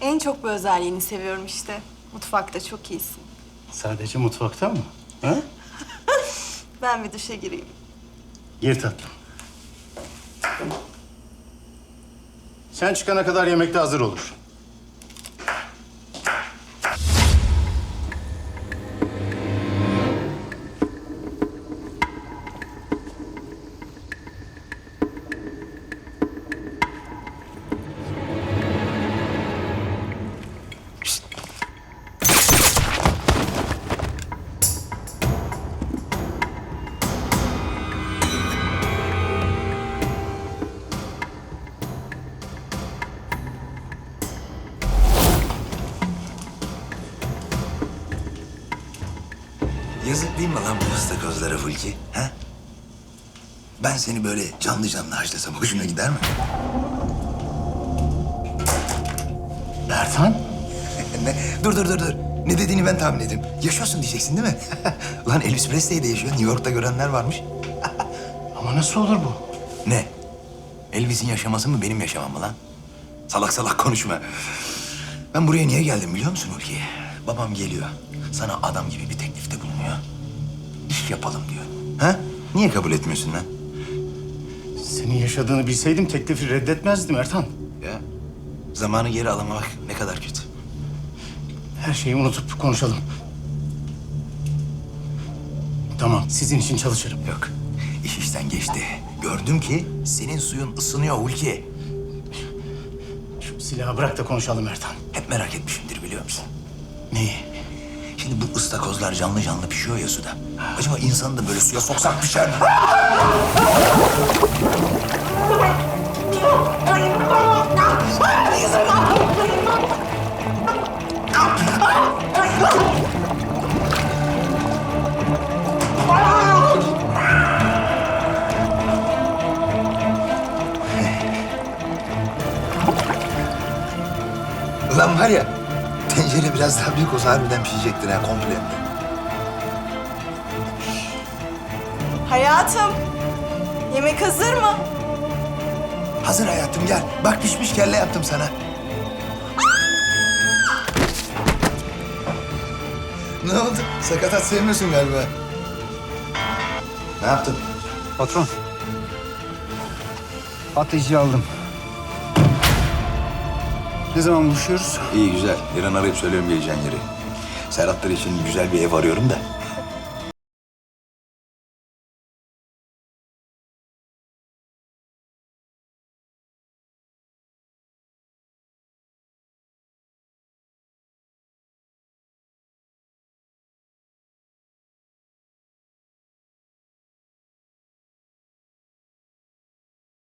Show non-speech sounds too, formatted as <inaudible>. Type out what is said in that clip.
En çok bu özelliğini seviyorum işte. Mutfakta çok iyisin. Sadece mutfakta mı? Ha? <laughs> Ben bir duşa gireyim. Gir tatlım. Sen çıkana kadar yemek de hazır olur. Yazık değil mi lan bu ıstakozlara Hulki? Ha? Ben seni böyle canlı canlı haşlasam hoşuna gider mi? Ertan? <laughs> ne? Dur dur dur dur. Ne dediğini ben tahmin edeyim. Yaşıyorsun diyeceksin değil mi? <laughs> lan Elvis Presley de yaşıyor. New York'ta görenler varmış. <laughs> Ama nasıl olur bu? Ne? Elvis'in yaşaması mı benim yaşamam mı lan? Salak salak konuşma. Ben buraya niye geldim biliyor musun Hulki? Babam geliyor. Sana adam gibi bir teklifte bulunuyor. İş yapalım diyor. Ha? Niye kabul etmiyorsun lan? Senin yaşadığını bilseydim teklifi reddetmezdim Ertan. Ya zamanı geri alamamak ne kadar kötü. Her şeyi unutup konuşalım. Tamam, sizin için çalışırım. Yok, iş işten geçti. Gördüm ki senin suyun ısınıyor Hulki. Şu silahı bırak da konuşalım Ertan. Hep merak etmişimdir biliyor musun? Neyi? Şimdi bu ıstakozlar canlı canlı pişiyor ya suda. Acaba insanı da böyle suya soksak pişer mi? Ulan var ya, tencere biraz daha büyük olsa harbiden pişecektin ha komple. Hayatım, yemek hazır mı? Hazır hayatım gel. Bak pişmiş kelle yaptım sana. ne oldu? Sakatat sevmiyorsun galiba. Ne yaptın? Patron. Patlayıcıyı aldım. Ne zaman buluşuyoruz? İyi güzel. Yarın arayıp söylüyorum geleceğin yeri. Serhatlar için güzel bir ev arıyorum da.